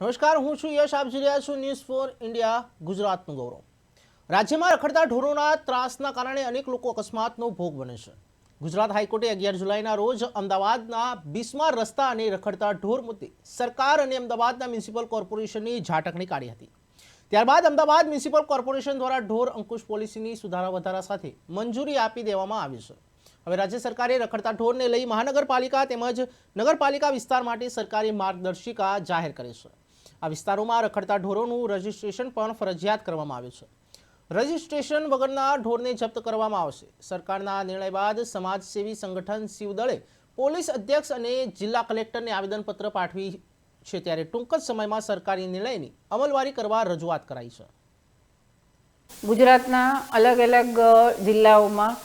નમસ્કાર, હું છું યશ, આપ જોઈ રહ્યા છું ન્યૂઝ ફોર ઇન્ડિયા ગુજરાતનું ગૌરવ. રાજ્યમાં રખડતા ઢોરોના ત્રાસના કારણે અનેક લોકો અકસ્માતનો ભોગ બને છે. ગુજરાત હાઈકોર્ટે અગિયાર જુલાઈના રોજ અમદાવાદના બીસમાં રસ્તા અને રખડતા ઢોર મુદ્દે સરકાર અને અમદાવાદના મ્યુનિસિપલ કોર્પોરેશનની ઝાટકણી કાઢી હતી. ત્યારબાદ અમદાવાદ મ્યુનિસિપલ કોર્પોરેશન દ્વારા ઢોર અંકુશ પોલિસીની સુધારા વધારા સાથે મંજૂરી આપી દેવામાં આવી છે. હવે રાજ્ય સરકારે રખડતા ઢોરને લઈ મહાનગરપાલિકા તેમજ નગરપાલિકા વિસ્તાર માટે સરકારી માર્ગદર્શિકા જાહેર કરી છે. આ વિસ્તારોમાં રખડતા ઢોરોનું રજિસ્ટ્રેશન પણ ફરજિયાત કરવામાં આવ્યું છે. રજિસ્ટ્રેશન વગરના ઢોરને જપ્ત કરવામાં આવશે. સરકારના આ નિર્ણય બાદ સમાજસેવી સંગઠન શિવદળે પોલીસ અધ્યક્ષ અને જિલ્લા કલેક્ટરને આવેદનપત્ર પાઠવી છે ત્યારે ટૂંક જ સમયમાં સરકારી નિર્ણયની અમલવારી કરવા રજૂઆત કરાઈ છે. ગુજરાતના અલગ અલગ જિલ્લાઓમાં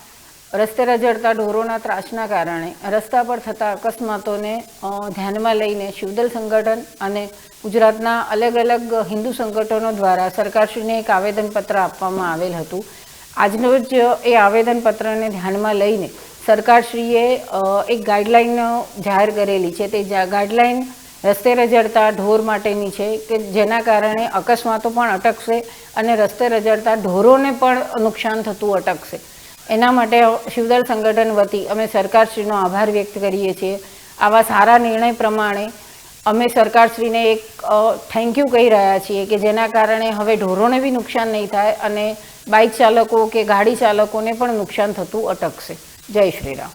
રસ્તે રજડતા ઢોરોના ત્રાસના કારણે રસ્તા પર થતા અકસ્માતોને ધ્યાનમાં લઈને શિવદલ સંગઠન અને ગુજરાતના અલગ અલગ હિન્દુ સંગઠનો દ્વારા સરકારશ્રીને એક આવેદનપત્ર આપવામાં આવેલ હતું. આજનો જ એ આવેદનપત્રને ધ્યાનમાં લઈને સરકારશ્રીએ એક ગાઈડલાઈન જાહેર કરેલી છે. તે ગાઈડલાઇન રસ્તે રજડતા ઢોર માટેની છે કે જેના કારણે અકસ્માતો પણ અટકશે અને રસ્તે રજડતા ઢોરોને પણ નુકસાન થતું અટકશે. એના માટે શિવદળ સંગઠન વતી અમે સરકારશ્રીનો આભાર વ્યક્ત કરીએ છીએ. આવા સારા નિર્ણય પ્રમાણે અમે સરકારશ્રીને એક થેન્ક યુ કહી રહ્યા છીએ કે જેના કારણે હવે ઢોરોને બી નુકસાન નહીં થાય અને બાઇક ચાલકો કે ગાડી ચાલકોને પણ નુકસાન થતું અટકશે. જય શ્રી રામ.